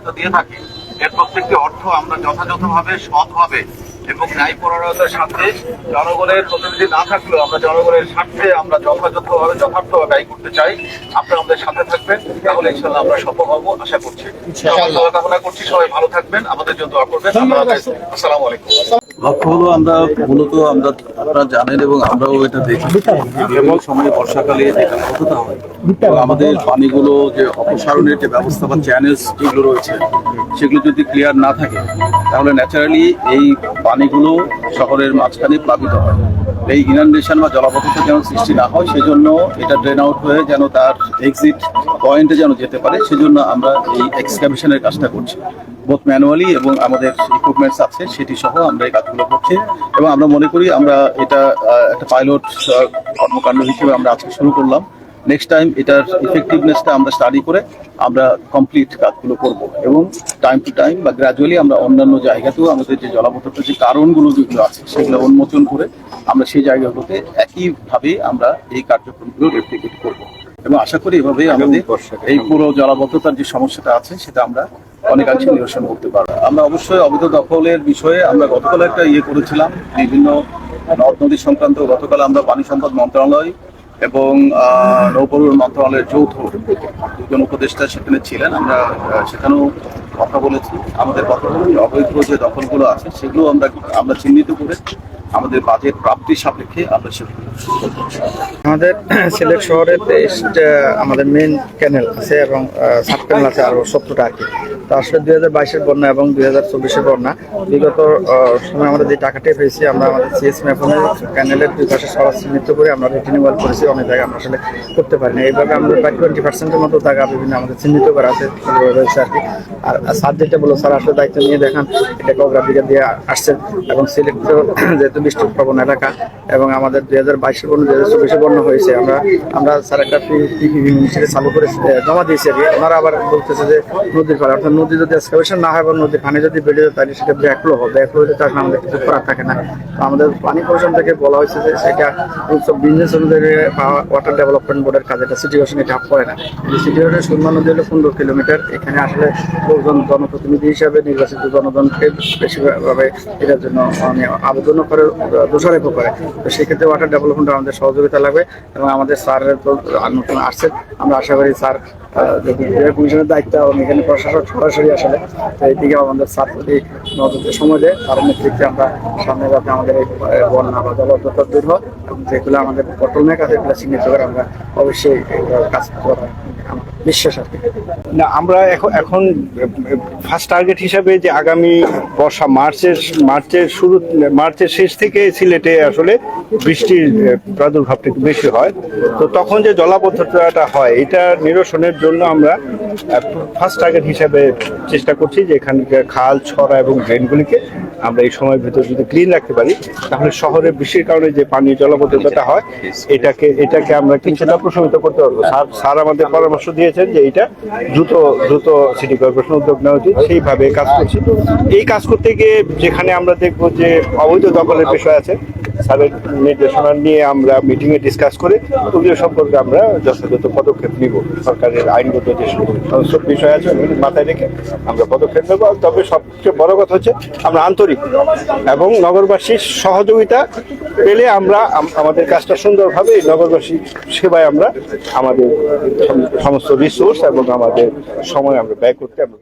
সহায়তা দিয়ে থাকি। এর প্রত্যেকটি অর্থ আমরা যথাযথভাবে সৎভাবে এবং ন্যায় পরায়ণতার সাথে জনগণের প্রতিনিধি না থাকলেও আমরা জনগণের স্বার্থে আমরা যথাযথভাবে, যথার্থভাবে ব্যয় করতে চাই। আপনারা আমাদের সাথে থাকবেন তাহলে ইনশাল্লাহ আমরা সফল হব আশা করছি। দোয়া কামনা করছি সবাই ভালো থাকবেন। আমাদের জন্য দোয়া করবেন। আসসালামু আলাইকুম। লক্ষ্য হলো আমরা মূলত আমরা আপনারা জানেন এবং আমরাও এটা দেখি। যে বিভিন্ন সময়ে বর্ষাকালে যেটা কতটা হয়। এবং আমাদের পানিগুলো যে অপসারণের যে ব্যবস্থা বা চ্যানেলস যেগুলো রয়েছে সেগুলো যদি ক্লিয়ার না থাকে তাহলে ন্যাচারালি এই পানিগুলো শহরের মাঝখানে প্লাবিত হয়। এই ইনান্ডেশন বা জলাবদ্ধতা যেন সৃষ্টি না হয়, সেজন্য এটা ড্রেন আউট হয়ে যেন তার এক্সিট পয়েন্টে যেন যেতে পারে, সেজন্য আমরা এই এক্সকাভেশনের কাজটা করছি। বোথ ম্যানুয়ালি এবং আমাদের ইকুইপমেন্টস আছে, সেটি সহ আমরা এই কাজগুলো করছি। এবং আমরা মনে করি আমরা এটা একটা পাইলট কর্মকাণ্ড হিসেবে আমরা আজকে শুরু করলাম। নেক্সট টাইম এটার ইফেক্টিভনেসটা আমরা স্টাডি করে আমরা কমপ্লিট কাজগুলো করব। এবং টাইম টু টাইম বা গ্র্যাজুয়ালি আমরা অন্যান্য জায়গাতেও আমাদের যে জলাবদ্ধতার যে কারণগুলো যেগুলো আছে সেগুলো উন্মোচন করে আমরা সেই জায়গাগুলোতে একইভাবে আমরা এই কার্যক্রমগুলো রেপ্লিকেট করব। এবং আশা করি এভাবেই আমাদের এই পুরো জলাবদ্ধতার যে সমস্যাটা আছে সেটা আমরা অনেকাংশে নিরসন করতে পারব। আমরা অবশ্যই অবৈধ দখলের বিষয়ে আমরা গতকাল একটা ইয়ে করেছিলাম বিভিন্ন নদ নদী সংক্রান্ত গতকাল আমরা পানি সম্পদ মন্ত্রণালয় এবং নৌপরিবহন মন্ত্রণালয়ের যৌথ দুজন উপদেষ্টা সেখানে ছিলেন। আমরা সেখানেও কথা বলেছি। আমাদের কথা বলি অবৈধ যে দখলগুলো আছে, সেগুলো আমরা আমরা চিহ্নিত করে আমাদের বাজেট প্রাপ্তির সাপেক্ষে আমরা সেগুলো আমাদের সিলেট শহরে তেইশটা আমাদের মেন ক্যানেল আছে এবং সাব ক্যানেল আছে আরও সত্তরটা আর কি। তো আসলে দুই হাজার বাইশের বন্যা এবং দুই হাজার চব্বিশের বন্যা, বিগত সময় আমরা যে টাকাটি পেয়েছি, আমরা আমাদের সিএস ম্যাফনের ক্যানেলের দুই পাশে সবার চিহ্নিত করে আমরা রিটিনিউয়াল করেছি, অনেক জায়গায় আমরা আসলে করতে পারি না এইভাবে আমাদের প্রায় টোয়েন্টি পার্সেন্টের মতো টাকা বিভিন্ন আমাদের চিহ্নিত করা আছে রয়েছে আর কি। আর স্যার যেটা বলো স্যার আসলে দায়িত্ব নিয়ে দেখান, এটা অগ্রাধিকার দিয়ে আসছেন। এবং সিলেক্ট যেহেতু বৃষ্টি প্রবণ এলাকা এবং আমাদের দুই হাজার বাইশের বন্যা দুই হাজার চব্বিশের বন্যা হয়েছে। আমরা আমরা স্যার একটা চালু করে জমা দিয়েছি আর। ওনারা আবার বলতেছে যে নদীর পাড়ে, অর্থাৎ নদী যদি এক্সকাভেশন না হয় বা নদীর পানি যদি বেড়ে যায়, তাহলে সেটা ব্যাকলো হবে। ব্যাকলো হলে তার আমাদের কিছু করার থাকে না। তো আমাদের পানি কমিশন থেকে বলা হয়েছে যে সেটা সব বিজনেস অনুযায়ী ওয়াটার ডেভেলপমেন্ট বোর্ডের কাজ, এটা সিটি এটা করে না। সিটি সুন্দর নদী হলো পনেরো কিলোমিটার। এখানে আসলে লোকজন, জনপ্রতিনিধি হিসাবে নির্বাচিত জনগণকে বেশিভাবে এটার জন্য মানে আবেদন করে দোষারোপ করে। তো সেক্ষেত্রে ওয়াটার ডেভেলপমেন্ট আমাদের সহযোগিতা লাগবে এবং আমাদের স্যারের তো নতুন আসছে। আমরা আশা করি স্যার কমিশনের দায়িত্ব এবং এখানে প্রশাসক সরাসরি আসলে, তো এইদিকে আমাদের স্যার যদি নজরতে সময় দেয়, তার নেতৃত্বে আমরা সামনে যাতে আমাদের এই বন্যা বা জলবদ্ধতা দূর হয় যেগুলো আমাদের বটলনেক আছে, এগুলো চিহ্নিত করে আমরা অবশ্যই কাজ করতে আমার বিশ্বাস কি। না, আমরা এখন এখন ফার্স্ট টার্গেট হিসাবে যে আগামী বর্ষা, মার্চের মার্চের শুরু, মার্চের শেষ থেকে সিলেটে আসলে বৃষ্টির প্রাদুর্ভাবটা একটু বেশি হয়। তো তখন যে জলাবদ্ধতাটা হয়, এটা নিরসনের জন্য আমরা ফার্স্ট টার্গেট হিসাবে চেষ্টা করছি যে এখানকার খাল, ছড়া এবং ড্রেনগুলিকে আমরা এই সময়ের ভিতরে যদি ক্লিন রাখতে পারি, তাহলে শহরে বৃষ্টির কারণে যে পানীয় জলাবদ্ধতাটা হয়, এটাকে এটাকে আমরা কিছুটা প্রশমিত করতে পারব। স্যার স্যার আমাদের পরামর্শ দিয়েছেন যে এটা দ্রুত দ্রুত সিটি কর্পোরেশন উদ্যোগ নেওয়া উচিত। সেইভাবে কাজ করছি। এই কাজ করতে গিয়ে যেখানে আমরা দেখব যে অবৈধ দখলের বিষয় আছে স্যারের নির্দেশনা নিয়ে আমরা মিটিংয়ে ডিসকাস করে ওগুলো সম্পর্কে আমরা যথাযথ পদক্ষেপ নিব। সরকারের আইনগত যে সমস্ত বিষয় আছে, ওগুলো মাথায় রেখে আমরা পদক্ষেপ নেব। তবে সবচেয়ে বড় কথা হচ্ছে, আমরা আন্তরিক এবং নগরবাসীর সহযোগিতা পেলে আমরা আমাদের কাজটা সুন্দরভাবে এই নগরবাসীর সেবায় আমরা আমাদের সমস্ত রিসোর্স এবং আমাদের সময় আমরা ব্যয় করতে আমরা